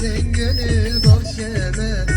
Sen gönül bahçeme